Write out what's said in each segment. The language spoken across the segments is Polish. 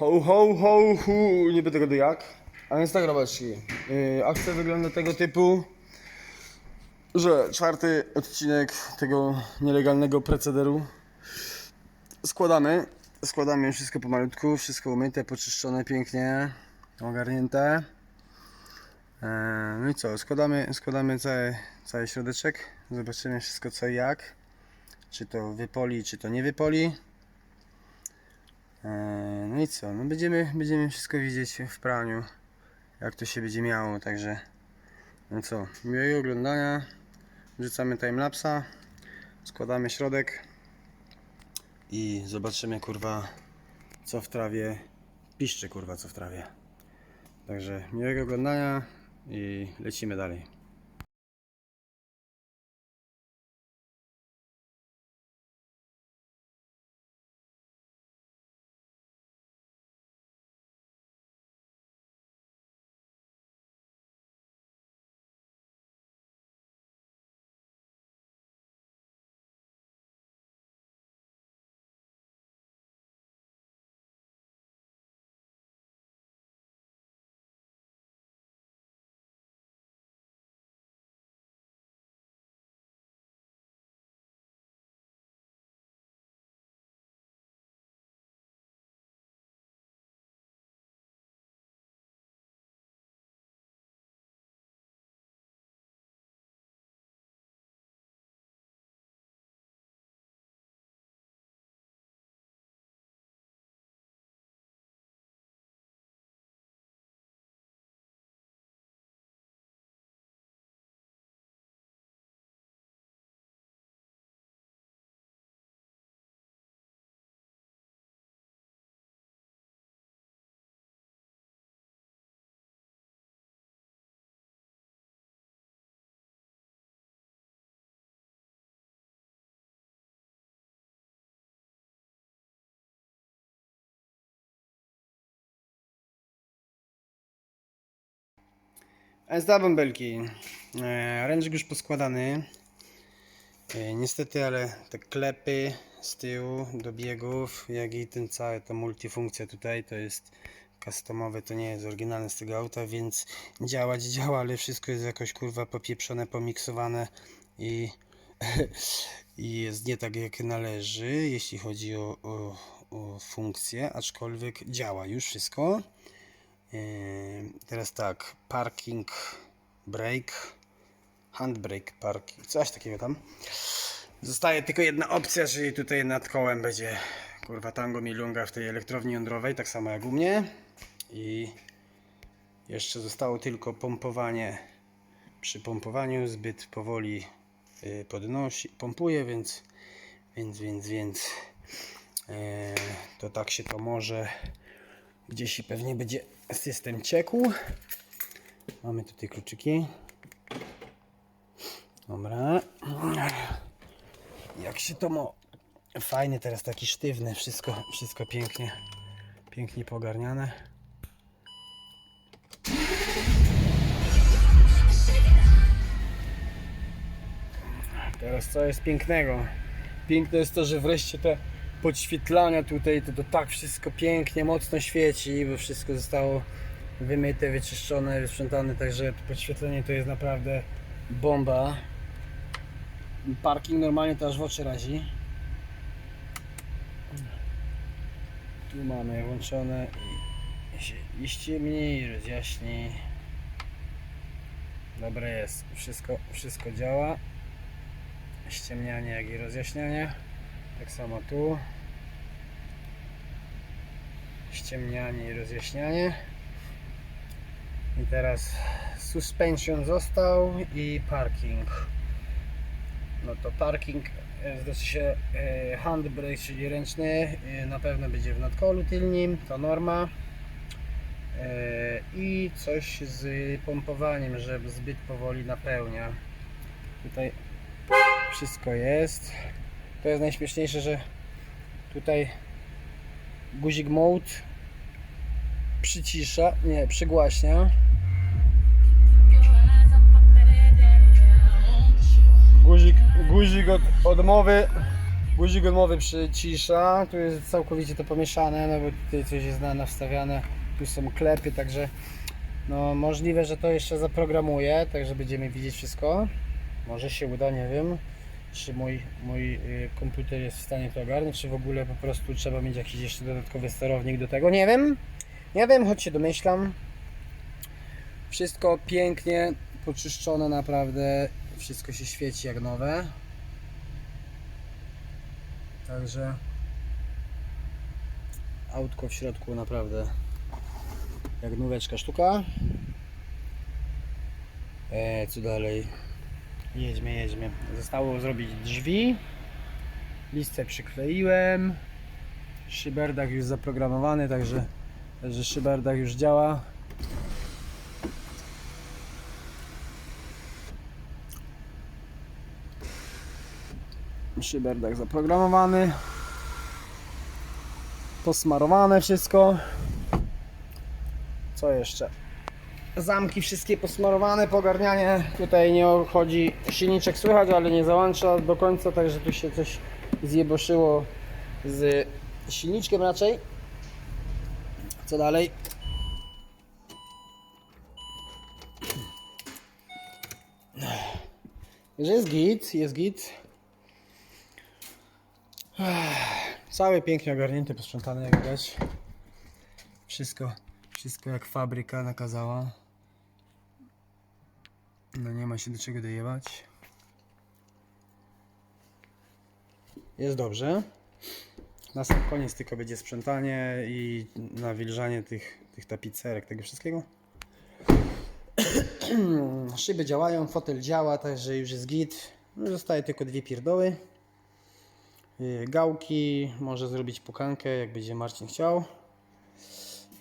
Ho, ho, ho, hu, nie będę tego jak. A więc tak, zobaczcie. Yy, akcja wygląda tego typu, że czwarty odcinek tego nielegalnego procederu składamy. Składamy wszystko pomalutku, wszystko umyte, poczyszczone pięknie, ogarnięte. Eee, No i co, składamy, składamy cały, cały środeczek. Zobaczymy wszystko co i jak. Czy to wypoli, czy to nie wypoli. Eee, No i co, no będziemy, będziemy wszystko widzieć w praniu, jak to się będzie miało, także no co, miłego oglądania, wrzucamy timelapsa, składamy środek i zobaczymy kurwa co w trawie, piszczy kurwa co w trawie. Także miłego oglądania i lecimy dalej. SDA bąbelki. E, Ręcznik już poskładany. E, niestety, ale te klepy z tyłu do biegów, jak i ten cały, ta multifunkcja tutaj, to jest customowe, to nie jest oryginalne z tego auta, więc działać działa, ale wszystko jest jakoś kurwa popieprzone, pomiksowane i, i jest nie tak jak należy, jeśli chodzi o, o, o funkcję, aczkolwiek działa już wszystko. Yy, Teraz tak, parking, brake, handbrake, parking, coś takiego tam. Zostaje tylko jedna opcja, czyli tutaj nad kołem będzie kurwa tango milunga w tej elektrowni jądrowej, tak samo jak u mnie. I jeszcze zostało tylko pompowanie. Przy pompowaniu zbyt powoli yy, podnosi, pompuje, więc więc, więc, więc yy, to tak się to może Gdzieś pewnie będzie system ciekł. Mamy tutaj kluczyki. Dobra. Jak się to mo... Fajny teraz taki sztywny, wszystko, wszystko pięknie, pięknie pogarniane. Teraz co jest pięknego? Piękne jest to, że wreszcie te podświetlania tutaj, to, to tak wszystko pięknie, mocno świeci, bo wszystko zostało wymyte, wyczyszczone, wysprzątane, także podświetlenie to jest naprawdę bomba. Parking normalnie to aż w oczy razi. Tu mamy włączone i i ściemni, i rozjaśni. Dobre jest, wszystko, wszystko działa. Ściemnianie jak i rozjaśnianie. Tak samo tu. Ściemnianie i rozjaśnianie. I teraz suspension został i parking. No to parking znaczy się e, handbrake, czyli ręczny, e, na pewno będzie w nadkolu tylnim, to norma. I coś z pompowaniem, że zbyt powoli napełnia. Tutaj wszystko jest. To jest najśmieszniejsze, że tutaj guzik mode przycisza, nie, przygłaśnia. Guzik, guzik od odmowy Guzik gumowy przycisza, tu jest całkowicie to pomieszane, no bo tutaj coś jest na, nawstawiane, tu są klepy, także no możliwe, że to jeszcze zaprogramuję, także będziemy widzieć wszystko. Może się uda, nie wiem, czy mój, mój y, komputer jest w stanie to ogarnąć, czy w ogóle po prostu trzeba mieć jakiś jeszcze dodatkowy sterownik do tego, nie wiem. Nie wiem, choć się domyślam. Wszystko pięknie poczyszczone naprawdę, wszystko się świeci jak nowe. Także autko w środku naprawdę jak nóweczka sztuka. E, co dalej? Jedźmy, jedźmy. Zostało zrobić drzwi. Listę przykleiłem. Szyberdach już zaprogramowany, także, także szyberdach już działa. Szyberdach zaprogramowany. Posmarowane wszystko. Co jeszcze? Zamki wszystkie posmarowane, pogarnianie. Tutaj nie chodzi silniczek słychać, ale nie załącza do końca, także tu się coś zjeboszyło z silniczkiem raczej. Co dalej? Że jest git, jest git. Cały pięknie ogarnięty, posprzątany jak widać. Wszystko, wszystko jak fabryka nakazała. No nie ma się do czego dojebać. Jest dobrze. Na sam koniec tylko będzie sprzątanie i nawilżanie tych, tych tapicerek, tego wszystkiego. Szyby działają, fotel działa, także już jest git. No, Zostaje tylko dwie pierdoły. Yy, Gałki, może zrobić pukankę, jak będzie Marcin chciał.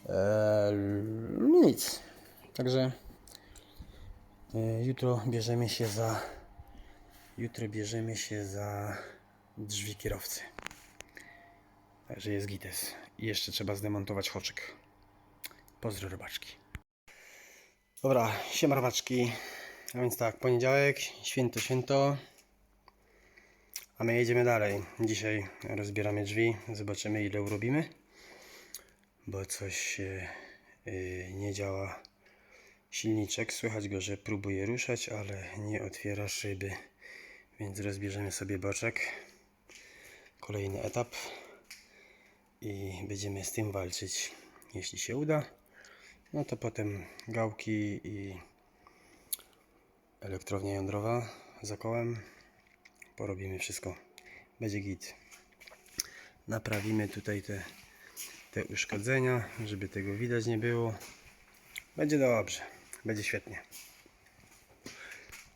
Eee, nic. Także jutro bierzemy się za jutro bierzemy się za drzwi kierowcy. Także jest gites. I jeszcze trzeba zdemontować hoczek. Pozdro robaczki. Dobra, siema robaczki. A więc tak, poniedziałek, święto, święto. A my jedziemy dalej. Dzisiaj rozbieramy drzwi, zobaczymy ile urobimy. Bo coś yy, nie działa silniczek. Słychać go, że próbuje ruszać, ale nie otwiera szyby. Więc rozbierzemy sobie boczek. Kolejny etap. I będziemy z tym walczyć. Jeśli się uda, no to potem gałki i elektrownia jądrowa za kołem porobimy wszystko. Będzie git. Naprawimy tutaj te, te uszkodzenia, żeby tego widać nie było. Będzie dobrze. Będzie świetnie.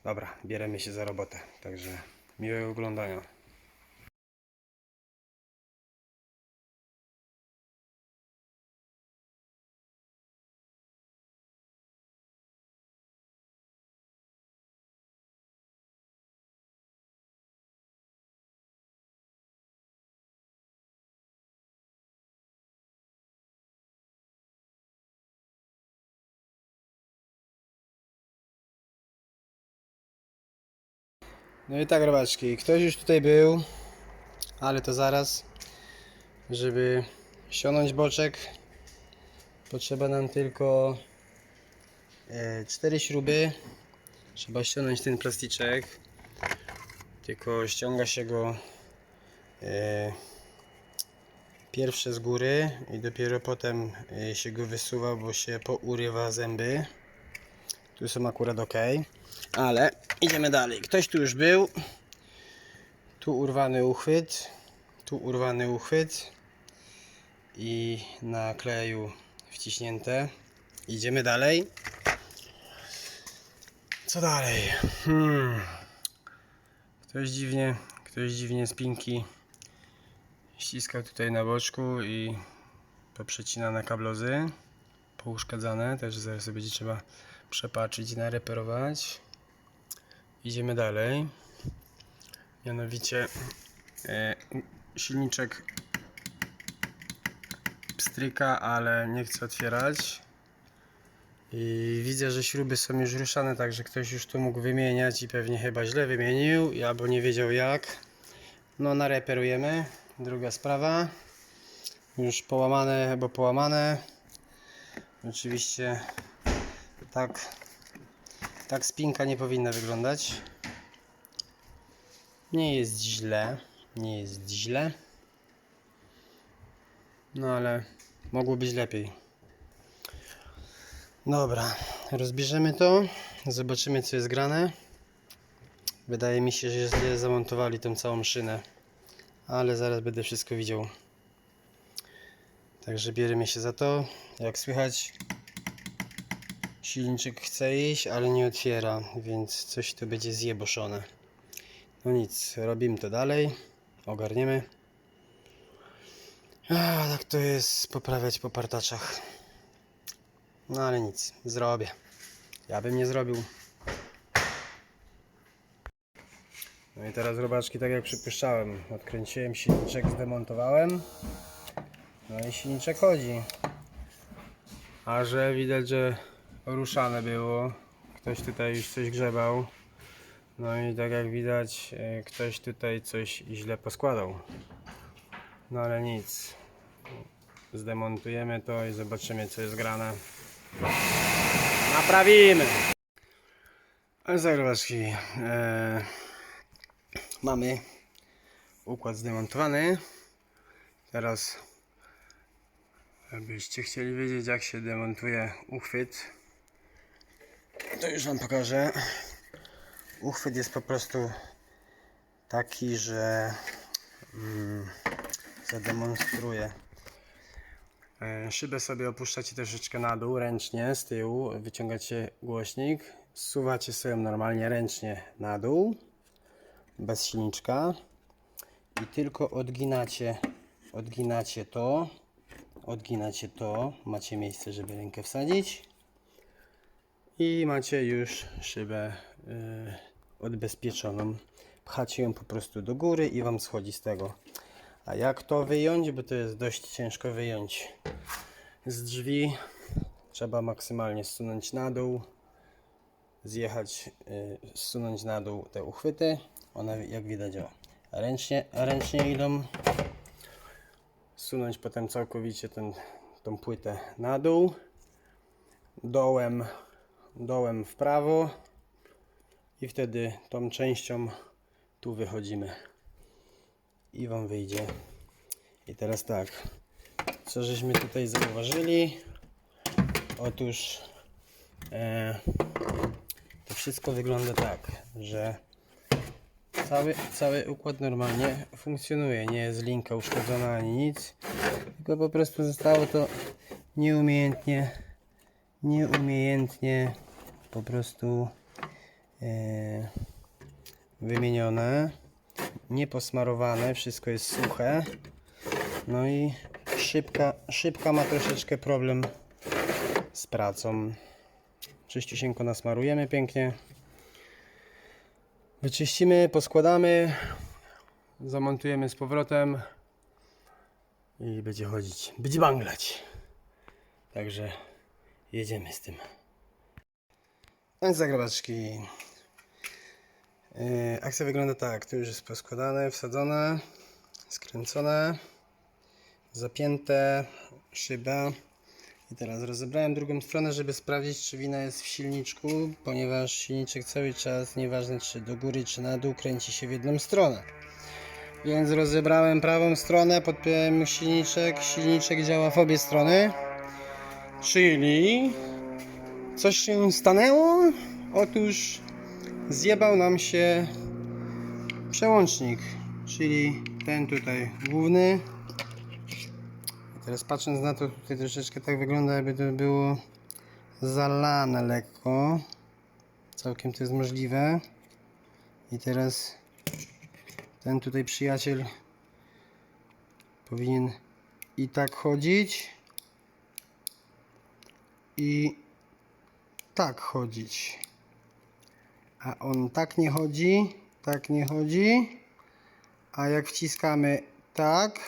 Dobra, bierzemy się za robotę. Także miłego oglądania. No i tak robaczki, ktoś już tutaj był, ale to zaraz, żeby ściągnąć boczek potrzeba nam tylko e, cztery śruby. Trzeba ściągnąć ten plasticzek tylko ściąga się go e, pierwsze z góry i dopiero potem e, się go wysuwa, bo się pourywa zęby tu są akurat ok, ale idziemy dalej. Ktoś tu już był. Tu urwany uchwyt, tu urwany uchwyt i na kleju wciśnięte. Idziemy dalej. Co dalej? Hmm. Ktoś dziwnie, ktoś dziwnie spinki ściskał tutaj na boczku i poprzecinane kablozy pouszkadzane, też zaraz sobie będzie trzeba przepatrzyć i nareperować. Idziemy dalej. Mianowicie e, silniczek pstryka, ale nie chce otwierać. I widzę, że śruby są już ruszane, także ktoś już tu mógł wymieniać i pewnie chyba źle wymienił, albo nie wiedział jak. No nareperujemy. Druga sprawa. Już połamane, bo połamane. Oczywiście tak, tak spinka nie powinna wyglądać. Nie jest źle. Nie jest źle. No ale mogło być lepiej. Dobra, rozbierzemy to. Zobaczymy co jest grane. Wydaje mi się, że źle zamontowali tą całą szynę. Ale zaraz będę wszystko widział. Także bierzemy się za to. Jak słychać, silniczek chce iść, ale nie otwiera, więc coś tu będzie zjeboszone. No nic, robimy to dalej. Ogarniemy. A, tak to jest poprawiać po partaczach. No ale nic, zrobię. Ja bym nie zrobił. No i teraz robaczki, tak jak przypuszczałem, odkręciłem silniczek, zdemontowałem. No i silniczek chodzi. A że widać, że ruszane było. Ktoś tutaj już coś grzebał. No i tak jak widać, e, ktoś tutaj coś źle poskładał. No ale nic. Zdemontujemy to i zobaczymy co jest grane. Naprawimy! Ale zagrobaczki. E, mamy układ zdemontowany. Teraz, jakbyście chcieli wiedzieć, jak się demontuje uchwyt, to już Wam pokażę. Uchwyt jest po prostu taki, że mm, zademonstruję. E, Szybę sobie opuszczacie troszeczkę na dół, ręcznie z tyłu, wyciągacie głośnik, zsuwacie sobie normalnie ręcznie na dół, bez silniczka i tylko odginacie, odginacie to, odginacie to, macie miejsce, żeby rękę wsadzić i macie już szybę y, odbezpieczoną. Pchacie ją po prostu do góry i Wam schodzi z tego. A jak to wyjąć, bo to jest dość ciężko wyjąć z drzwi, trzeba maksymalnie zsunąć na dół, zjechać, y, zsunąć na dół te uchwyty. One jak widać o, ręcznie, ręcznie idą. Zsunąć potem całkowicie ten, tą płytę na dół. Dołem, dołem w prawo i wtedy tą częścią tu wychodzimy i Wam wyjdzie. I teraz tak, co żeśmy tutaj zauważyli? Otóż e, to wszystko wygląda tak, że cały, cały układ normalnie funkcjonuje. Nie jest linka uszkodzona ani nic, tylko po prostu zostało to nieumiejętnie, nieumiejętnie po prostu e, wymienione nieposmarowane, wszystko jest suche. No i szybka, szybka ma troszeczkę problem z pracą. Czyściusieńko nasmarujemy pięknie. Wyczyścimy, poskładamy, zamontujemy z powrotem i będzie chodzić, będzie banglać. Także jedziemy z tym. Więc zagrabaczki. Yy, Akcja wygląda tak, tu już jest poskładane, wsadzone, skręcone, zapięte, szyba. I teraz rozebrałem drugą stronę, żeby sprawdzić, czy wina jest w silniczku, ponieważ silniczek cały czas, nieważne czy do góry, czy na dół, kręci się w jedną stronę. Więc rozebrałem prawą stronę, podpiąłem silniczek, silniczek działa w obie strony. Czyli coś się stanęło? Otóż zjebał nam się przełącznik, czyli ten tutaj główny. Teraz patrząc na to, tutaj troszeczkę tak wygląda, jakby to było zalane lekko. Całkiem to jest możliwe. I teraz ten tutaj przyjaciel powinien i tak chodzić i tak chodzić. A on tak nie chodzi, tak nie chodzi. A jak wciskamy tak,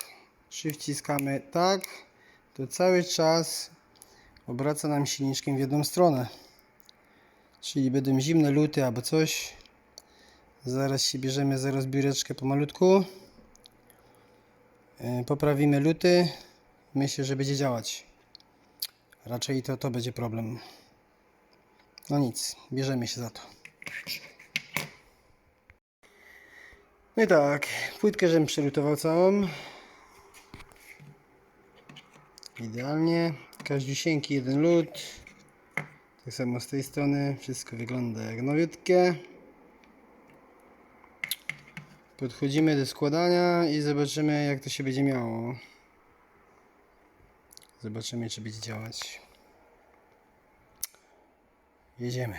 czy wciskamy tak, to cały czas obraca nam silniczkiem w jedną stronę. Czyli będą zimne luty albo coś. Zaraz się bierzemy za rozbióreczkę pomalutku. E, Poprawimy luty. Myślę, że będzie działać. Raczej to to będzie problem. No nic, bierzemy się za to. No i tak, płytkę żebym przelutował całą. Idealnie. Każdziusieńki jeden lód. Tak samo z tej strony. Wszystko wygląda jak nowiutkie. Podchodzimy do składania i zobaczymy jak to się będzie miało. Zobaczymy czy będzie działać. Jedziemy.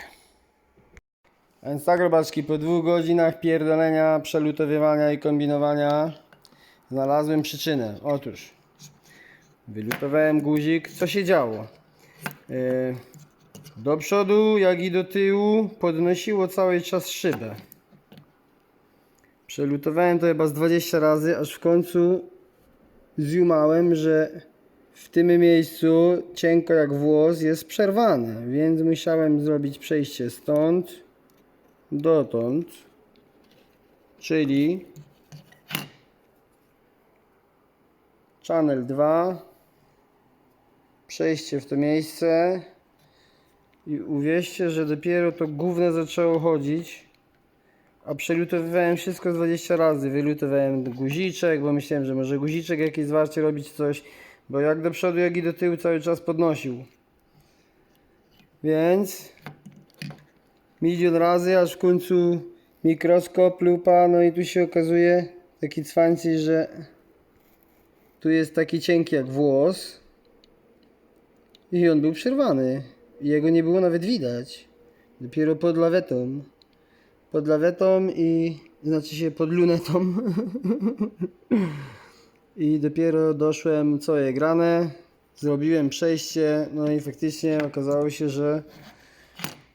Więc tak robaczki, po dwóch godzinach pierdolenia, przelutowywania i kombinowania znalazłem przyczynę. Otóż wylutowałem guzik. Co się działo? Yy, do przodu jak i do tyłu podnosiło cały czas szybę. Przelutowałem to chyba z 20 razy, aż w końcu zjumałem, że w tym miejscu cienko jak włos jest przerwane, więc musiałem zrobić przejście stąd dotąd, czyli channel 2 przejście w to miejsce i uwierzcie, że dopiero to gówno zaczęło chodzić a przelutowywałem wszystko z 20 razy. Wylutowałem guziczek, bo myślałem, że może guziczek jakieś zwarcie robić coś, bo jak do przodu, jak i do tyłu cały czas podnosił. Więc milion razy, aż w końcu mikroskop, lupa, no i tu się okazuje taki cwańcy, że tu jest taki cienki jak włos i on był przerwany. I jego nie było nawet widać. Dopiero pod lawetą pod lawetą i znaczy się pod lunetą i dopiero doszłem co je grane. Zrobiłem przejście no i faktycznie okazało się, że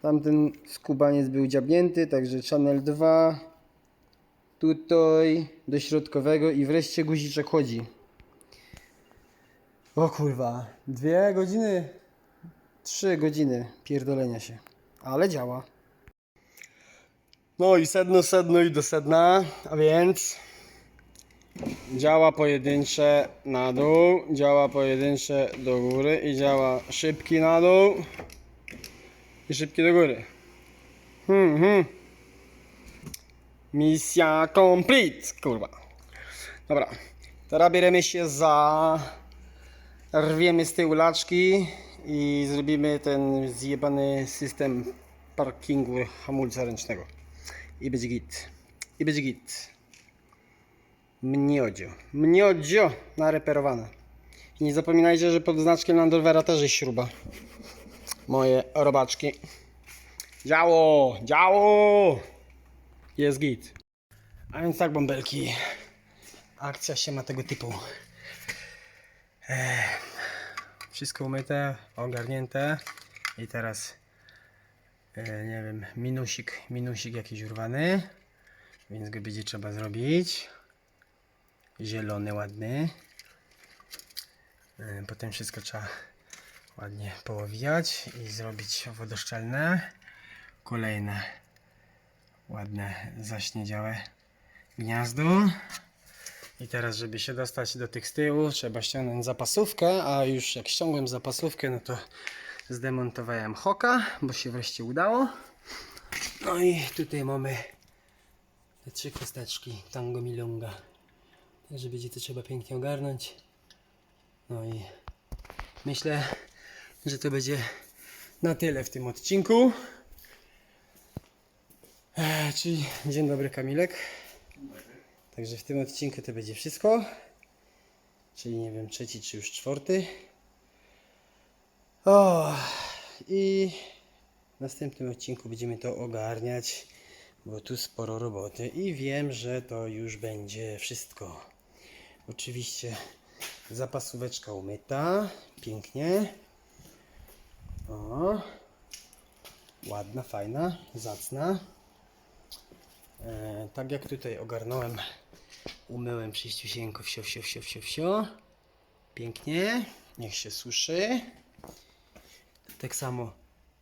tamten skubaniec był dziabnięty także channel 2 tutaj do środkowego i wreszcie guziczek chodzi. O kurwa dwie godziny trzy godziny pierdolenia się ale działa. No i sedno, sedno i do sedna, a więc działa pojedyncze na dół, działa pojedyncze do góry i działa szybki na dół i szybki do góry. Hmm, hmm. Misja complete, kurwa. Dobra, teraz bierzemy się za... Rwiemy z tyłu laczki i zrobimy ten zjebany system parkingu hamulca ręcznego. I będzie git. I będzie git. Mniodzio. Mniodzio nareperowane. I nie zapominajcie, że pod znaczkiem Land Rovera też jest śruba. Moje robaczki. Działo! Działo! Jest git. A więc tak, bąbelki. Akcja się ma tego typu. Ech. Wszystko umyte, ogarnięte. I teraz e, nie wiem, minusik, minusik jakiś urwany, więc go będzie trzeba zrobić. Zielony, ładny. E, Potem wszystko trzeba ładnie połowijać i zrobić wodoszczelne. Kolejne ładne, zaśniedziałe gniazdo. I teraz, żeby się dostać do tych z tyłu, trzeba ściągnąć zapasówkę, a już jak ściągłem zapasówkę, no to zdemontowałem hoka, bo się wreszcie udało. No i tutaj mamy te trzy kosteczki tango milonga. Także będzie to trzeba pięknie ogarnąć. No i myślę, że to będzie na tyle w tym odcinku. Eee, czyli dzień dobry Kamilek. Także w tym odcinku to będzie wszystko. Czyli nie wiem, trzeci czy już czwarty. O, i w następnym odcinku będziemy to ogarniać, bo tu sporo roboty i wiem, że to już będzie wszystko. Oczywiście zapasóweczka umyta, pięknie. O, ładna, fajna, zacna. E, tak jak tutaj ogarnąłem, umyłem przyjściusieńko, wsio, wsio, wsio, wsio, wsio. Pięknie, niech się suszy. Tak samo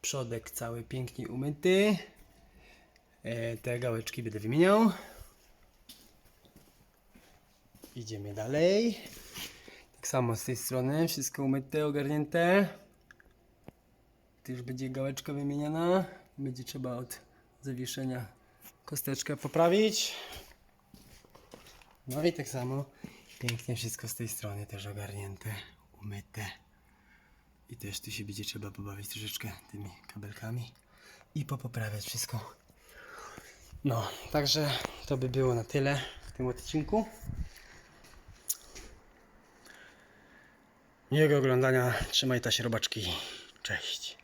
przodek cały pięknie umyty. E, te gałeczki będę wymieniał. Idziemy dalej. Tak samo z tej strony, wszystko umyte, ogarnięte. Już będzie gałeczka wymieniana. Będzie trzeba od zawieszenia kosteczkę poprawić. No i tak samo pięknie wszystko z tej strony też ogarnięte, umyte. I też tu się będzie trzeba pobawić troszeczkę tymi kabelkami i popoprawiać wszystko. No, także to by było na tyle w tym odcinku. Miłego oglądania. Trzymaj ta robaczki. Cześć.